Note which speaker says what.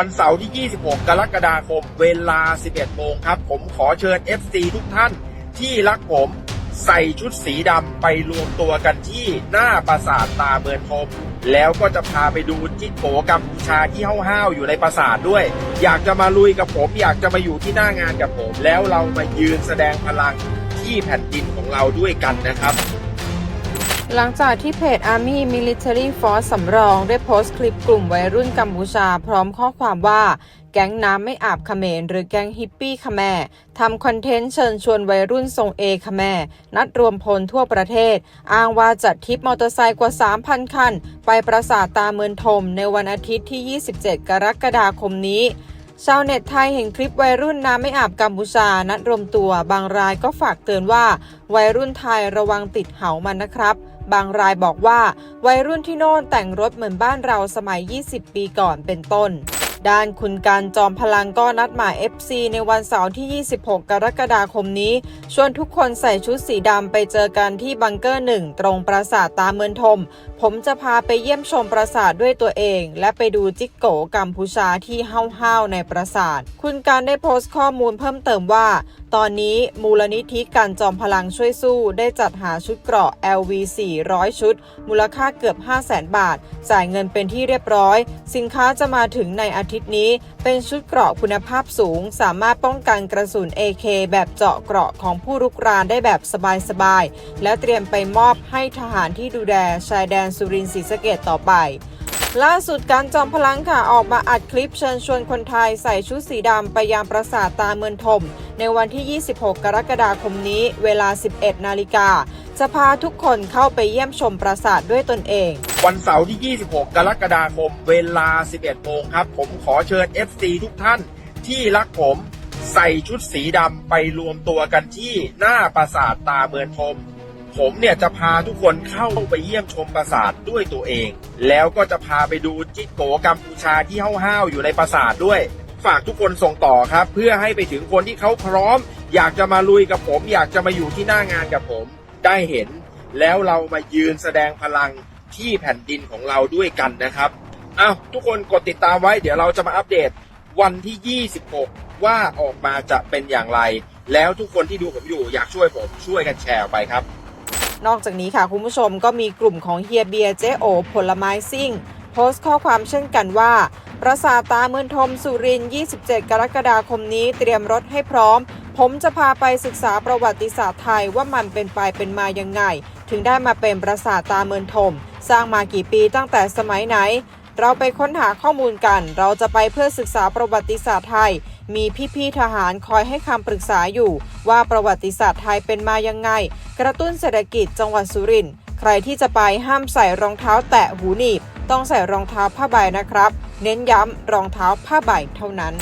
Speaker 1: วันเสาร์ที่ 26 กรกฎาคม เวลา 11 โมงครับ ผมขอเชิญ FC ทุกท่านที่รักผมใส่ชุดสีดำไปรวมตัวกันที่หน้าปราสาทตาเมือนพมแล้วก็จะพาไปดูจิตโกกัมพูชาที่ห้าวๆอยู่ในปราสาทด้วย อยากจะมาลุยกับผม อยากจะมาอยู่ที่หน้างานกับผม แล้วเรามายืนแสดงพลังที่แผ่นดินของเราด้วยกันนะครับ
Speaker 2: หลังจากที่เพจ Army Military Force สำรอง ได้โพสต์คลิปกลุ่มวัยรุ่นกัมพูชา พร้อมข้อความว่าแก๊งน้ำไม่อาบเขมรหรือแก๊งฮิปปี้ขแมรทำคอนเทนต์เชิญชวนวัยรุ่นทรงเอขแมรนัดรวมพลทั่วประเทศ อ้างว่าจัดทริปมอเตอร์ไซค์กว่า 3,000 คัน ไปปราสาทตาเมือนทม ในวันอาทิตย์ที่ 27 กรกฎาคมนี้ชาวเน็ตไทยเห็นคลิปวัยรุ่นน้ำไม่อาบกัมพูชา นัดรวมตัว บางรายก็ฝากเตือนว่า วัยรุ่นไทยระวังติดเหามันนะครับ บางรายบอกว่าวัยรุ่นที่โน่นแต่งรถเหมือนบ้านเราสมัย 20 ปีก่อนเป็นต้น ด้านคุณการจอมพลังก็นัดหมาย FC ในวันเสาร์ที่ 26 กรกฎาคมนี้ ชวนทุกคนใส่ชุดสีดำไปเจอกันที่บังเกอร์หนึ่งตรงปราสาทตาเมือนทม ผมจะพาไปเยี่ยมชมปราสาทด้วยตัวเอง และไปดูจิกโกกัมพูชาที่ห้าวๆในปราสาท คุณการได้โพสต์ข้อมูลเพิ่มเติมว่า ตอนนี้มูลนิธิการจอมพลังช่วยสู้ ได้จัดหาชุดเกราะ LV 400 ชุด มูลค่าเกือบ 500,000 บาท จ่ายเงินเป็นที่เรียบร้อย สินค้าจะมาถึงในอาทิตย์นี้ เป็นชุดเกราะคุณภาพสูง สามารถป้องกันกระสุน AK แบบเจาะเกราะของผู้รุกรานได้แบบสบายๆ และเตรียมไปมอบให้ทหารที่ดูแลชายแดนสุรินทร์ศรีสะเกดต่อไป ล่าสุดการจอมพลังค่ะออกมาอัดคลิปเชิญชวนคนไทยใส่ชุดสีดำไปยังปราสาทตาเมือนทม ในวันที่ 26 กรกฎาคมนี้เวลา 11 นาฬิกาจะพาทุกคนเข้าไปเยี่ยมชมปราสาทด้วยตนเอง
Speaker 1: วันเสาร์ที่ 26 กรกฎาคมเวลา 11 โมงครับ ผมขอเชิญ FC ทุกท่านที่รักผมใส่ชุดสีดำไปรวมตัวกันที่หน้าปราสาทตาเมือนพรม ผมเนี่ยจะพาทุกคนเข้าไปเยี่ยมชมปราสาทด้วยตัวเอง แล้วก็จะพาไปดูจิตโกกัมพูชาที่ห้าวๆอยู่ในปราสาทด้วย ฝากทุกคนส่งต่อครับ เพื่อให้ไปถึงคนที่เขาพร้อม อยากจะมาลุยกับผม อยากจะมาอยู่ที่หน้างานกับผม ได้เห็น แล้วเรามายืนแสดงพลังที่แผ่นดินของเราด้วยกันนะครับอ้าวทุกคนกดติดตามไว้เดี๋ยวเราจะมาอัปเดตวันที่ 26 ว่าออกมาจะเป็นอย่างไร แล้วทุกคนที่ดูผมอยู่อยากช่วยผมช่วยกันแชร์ไปครับ
Speaker 2: นอกจากนี้ค่ะคุณผู้ชมก็มีกลุ่มของเฮียเบียเจโอผลไม้ซิ่ง โพสต์ข้อความเช่นกันว่าปราสาทตาเมือนทมสุรินทร์27 กรกฎาคมนี้เตรียมรถให้พร้อม ผมจะพาไปศึกษาประวัติศาสตร์ไทยว่ามันเป็นไปเป็นมายังไง ถึงได้มาเป็นปราสาทตาเมือนทม สร้างมากี่ปีตั้งแต่สมัยไหน เราไปค้นหาข้อมูลกัน เราจะไปเพื่อศึกษาประวัติศาสตร์ไทย มีพี่ๆทหารคอยให้คำปรึกษาอยู่ ว่าประวัติศาสตร์ไทยเป็นมายังไง กระตุ้นเศรษฐกิจจังหวัดสุรินทร์ใครที่จะไปห้ามใส่รองเท้าแตะหูหนีบ ต้องใส่รองเท้าผ้าใบนะครับ เน้นย้ำรองเท้าผ้าใบเท่านั้น